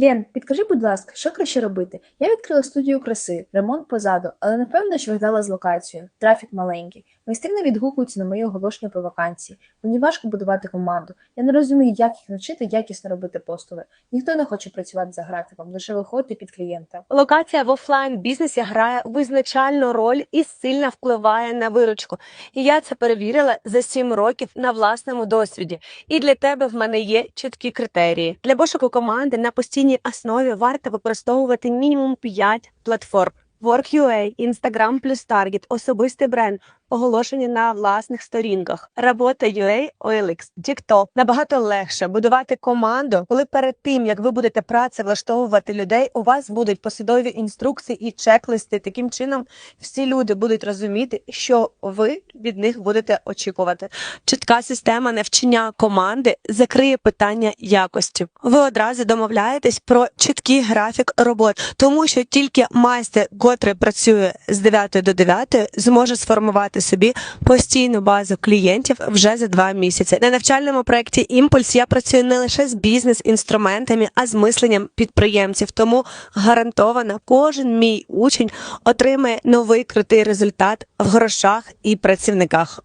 Лен, підкажи, будь ласка, що краще робити? Я відкрила студію краси, ремонт позаду, але не впевнена, що вгадала з локацією. Трафік маленький. Майстри не відгукуються на мої оголошення про вакансії. Мені важко будувати команду. Я не розумію, як їх навчити якісно робити постули. Ніхто не хоче працювати за графіком, лише виходити під клієнта. Локація в офлайн бізнесі грає визначальну роль і сильно впливає на виручку. І я це перевірила за 7 років на власному досвіді. І для тебе в мене є чіткі критерії. Для пошуку команди на постійній основі варто використовувати мінімум 5 платформ. Work.ua, Instagram плюс Target, особистий бренд, оголошення на власних сторінках, робота UA, OLX, TikTok. Набагато легше будувати команду, коли перед тим як ви будете працевлаштовувати людей, у вас будуть посадові інструкції і чек-листи. Таким чином всі люди будуть розуміти, що ви від них будете очікувати. Чітка система навчання команди закриє питання якості. Ви одразу домовляєтесь про чіткий графік роботи, тому що тільки майстер, котрий працює з 9 до 9, зможе сформувати собі постійну базу клієнтів вже за два місяці. На навчальному проєкті Імпульс я працюю не лише з бізнес-інструментами, а з мисленням підприємців. Тому гарантовано кожен мій учень отримає новий крутий результат в грошах і працівниках.